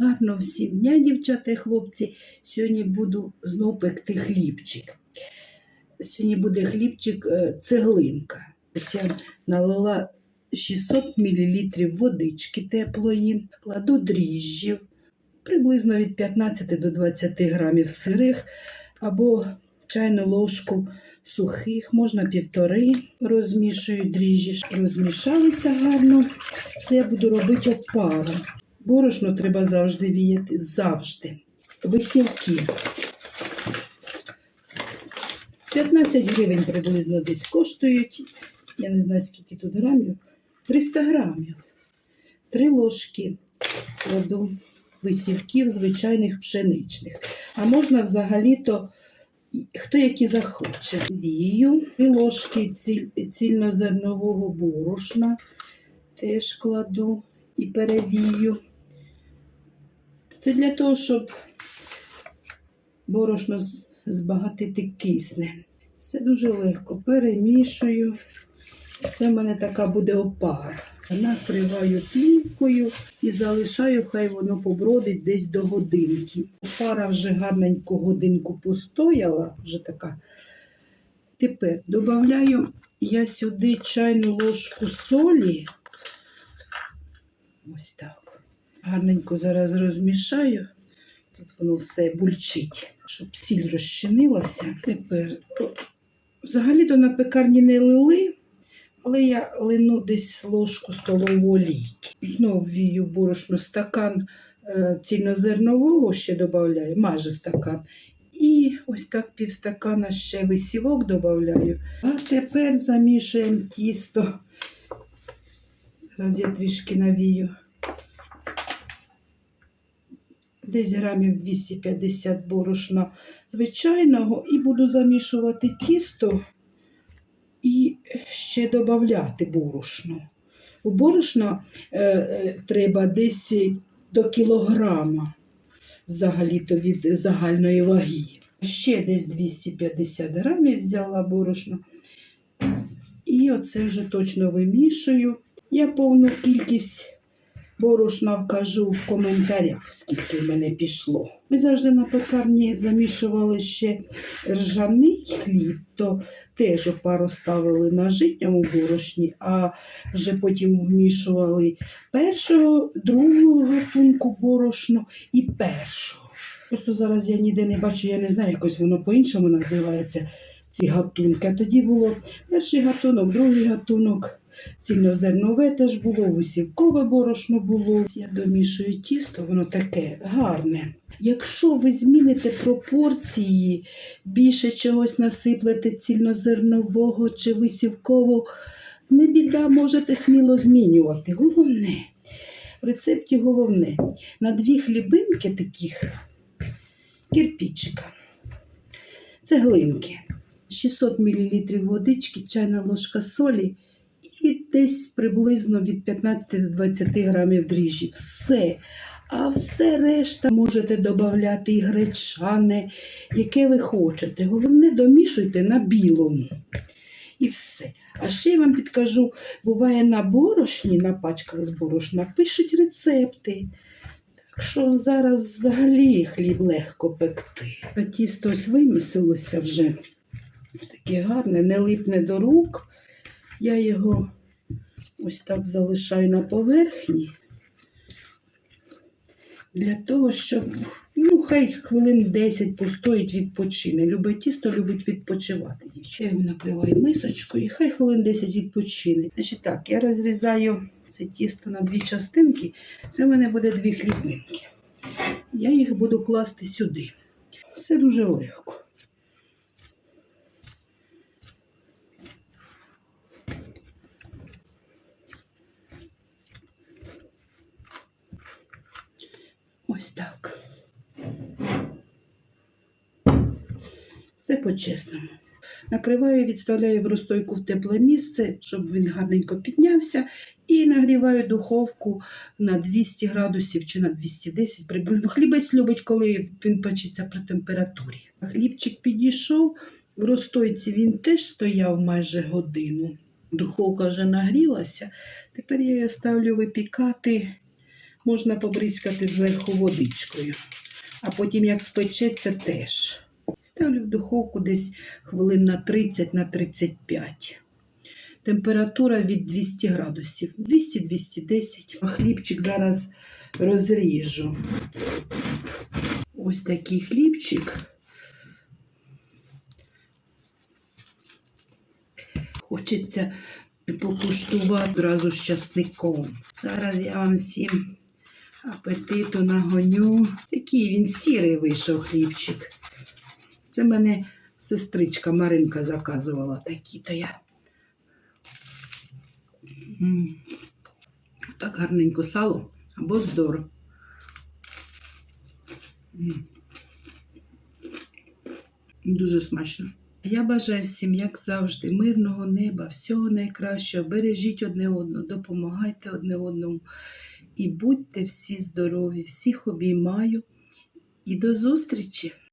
Гарно всім дня, дівчата і хлопці. Сьогодні буду знов пекти хлібчик. Сьогодні буде хлібчик е, цеглинка. Я налила 600 мл водички теплої, кладу дріжджів, приблизно від 15 до 20 грамів сирих або чайну ложку сухих, можна півтори. Розмішую дріжджі, розмішалися гарно. Це я буду робити опару. Борошно треба завжди віяти, завжди. Висівки. 15 гривень приблизно десь коштують. Я не знаю, скільки тут грамів. 300 грамів. Три ложки кладу висівків звичайних пшеничних. А можна взагалі-то, хто які захоче. Вію. Три ложки ціль- цільнозернового борошна теж кладу і перевію. Це для того, щоб борошно збагатити кисне. Все дуже легко перемішую. Це в мене така буде опара. Накриваю плівкою і залишаю, хай воно побродить десь до годинки. Опара вже гарненько годинку постояла, вже така. Тепер додаю я сюди чайну ложку солі. Ось так. Гарненько зараз розмішаю. Тут воно все бульчить, щоб сіль розчинилася. Тепер взагалі-то на пекарні не лили, але я лину десь ложку столової олійки. Знову вію борошно стакан е, цільнозернового ще додаю, майже стакан. І ось так півстакана ще висівок додаю. А тепер замішуємо тісто. Зараз я трішки навію. Десь грамів 250 борошна звичайного і буду замішувати тісто і ще додати борошно. У борошна е, е, треба десь до кілограма взагалі-то від загальної ваги. Ще десь 250 грамів взяла борошна. І оце вже точно вимішую. Я повну кількість борошна вкажу в коментарях, скільки в мене пішло. Ми завжди на пекарні замішували ще ржаний хліб, то теж опару ставили на житньому борошні, а вже потім вмішували першого, другого гатунку борошно і першого. Просто зараз я ніде не бачу, я не знаю, якось воно по-іншому називається ці гатунки. А тоді було перший гатунок, другий гатунок. Цільнозернове теж було, висівкове борошно було. Я домішую тісто, воно таке гарне. Якщо ви зміните пропорції, більше чогось насиплете цільнозернового чи висівкового, не біда, можете сміло змінювати. Головне, в рецепті головне, на дві хлібинки таких кирпічика, цеглинки, 600 мл водички, чайна ложка солі і десь приблизно від 15 до 20 грамів дріжджі. Все. А все решта можете додати і гречане, яке ви хочете. Головне, домішуйте на білому. І все. А ще я вам підкажу, буває на борошні, на пачках з борошна пишуть рецепти. Так що зараз взагалі хліб легко пекти. Тісто ось вимісилося вже. Таке гарне, не липне до рук. Я його ось так залишаю на поверхні. Для того, щоб, ну, хай хвилин 10 постоїть, відпочине. Любе тісто любить відпочивати. Я його накриваю мисочкою і хай хвилин 10 відпочине. Значить так, я розрізаю це тісто на дві частинки. Це в мене буде дві хлібинки. Я їх буду класти сюди. Все дуже легко. Ось так. Все по-чесному. Накриваю, відставляю в розстойку в тепле місце, щоб він гарненько піднявся. І нагріваю духовку на 200 градусів чи на 210 приблизно. Хлібець любить, коли він печеться при температурі. Хлібчик підійшов, в розстойці він теж стояв майже годину. Духовка вже нагрілася. Тепер я її ставлю випікати можна побризкати зверху водичкою. А потім, як спечеться, теж. Ставлю в духовку десь хвилин на 30 на 35. Температура від 200 градусів. 200-210. А хлібчик зараз розріжу. Ось такий хлібчик. Хочеться покуштувати одразу з часником. Зараз я вам всім апетиту нагоню. Такий він сірий вийшов хлібчик. Це мене сестричка Маринка заказувала такі, то я. Так гарненько сало або здорово. М. Дуже смачно. Я бажаю всім, як завжди, мирного неба, всього найкращого. Бережіть одне одного, допомагайте одне одному. І будьте всі здорові, всіх обіймаю. І до зустрічі!